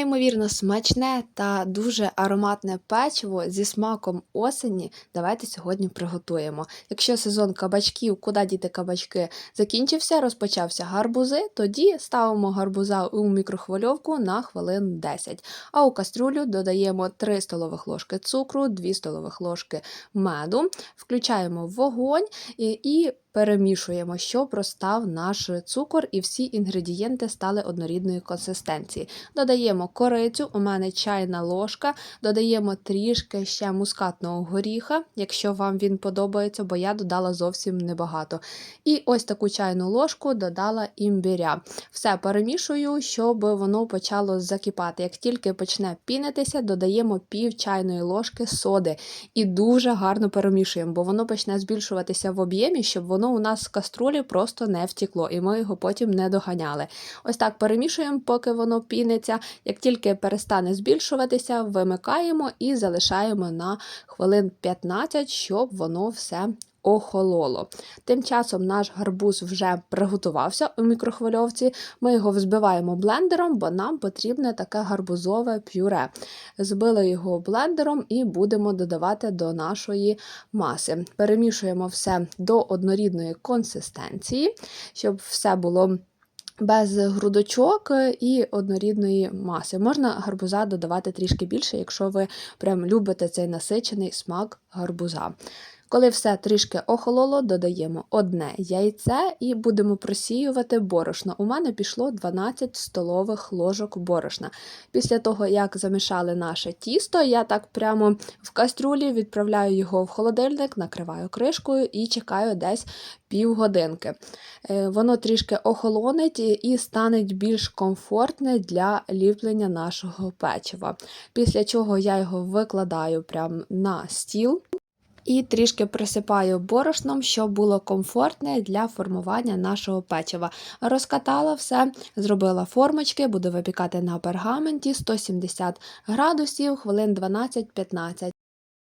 Неймовірно смачне та дуже ароматне печиво зі смаком осені. Давайте сьогодні приготуємо. Якщо сезон кабачків, куди діти кабачки закінчився, розпочався гарбузи, тоді ставимо гарбуза у мікрохвильовку на хвилин 10. А у каструлю додаємо 3 столових ложки цукру, 2 столових ложки меду, включаємо вогонь і перемішуємо, щоб розстав наш цукор і всі інгредієнти стали однорідної консистенції. Додаємо корицю, у мене чайна ложка, додаємо трішки ще мускатного горіха, якщо вам він подобається, бо я додала зовсім небагато. І ось таку чайну ложку додала імбиря. Все перемішую, щоб воно почало закипати. Як тільки почне пінитися, додаємо пів чайної ложки соди і дуже гарно перемішуємо, бо воно почне збільшуватися в об'ємі, щоб воно у нас з каструлі просто не втікло, і ми його потім не доганяли. Ось так перемішуємо, поки воно піниться. Як тільки перестане збільшуватися, вимикаємо і залишаємо на хвилин 15, щоб воно все. Охололо. Тим часом наш гарбуз вже приготувався у мікрохвильовці. Ми його взбиваємо блендером, бо нам потрібне таке гарбузове пюре. Збили його блендером і будемо додавати до нашої маси. Перемішуємо все до однорідної консистенції, щоб все було. Без грудочок і однорідної маси. Можна гарбуза додавати трішки більше, якщо ви прям любите цей насичений смак гарбуза. Коли все трішки охололо, додаємо одне яйце і будемо просіювати борошно. У мене пішло 12 столових ложок борошна. Після того, як замішали наше тісто, я так прямо в кастрюлі відправляю його в холодильник, накриваю кришкою і чекаю десь півгодинки. Е, Воно трішки охолонить і стане більш комфортне для ліплення нашого печива. Після чого я його викладаю прямо на стіл. І трішки присипаю борошном, щоб було комфортне для формування нашого печива. Розкатала все, зробила формочки, буду випікати на пергаменті 170 градусів, хвилин 12-15.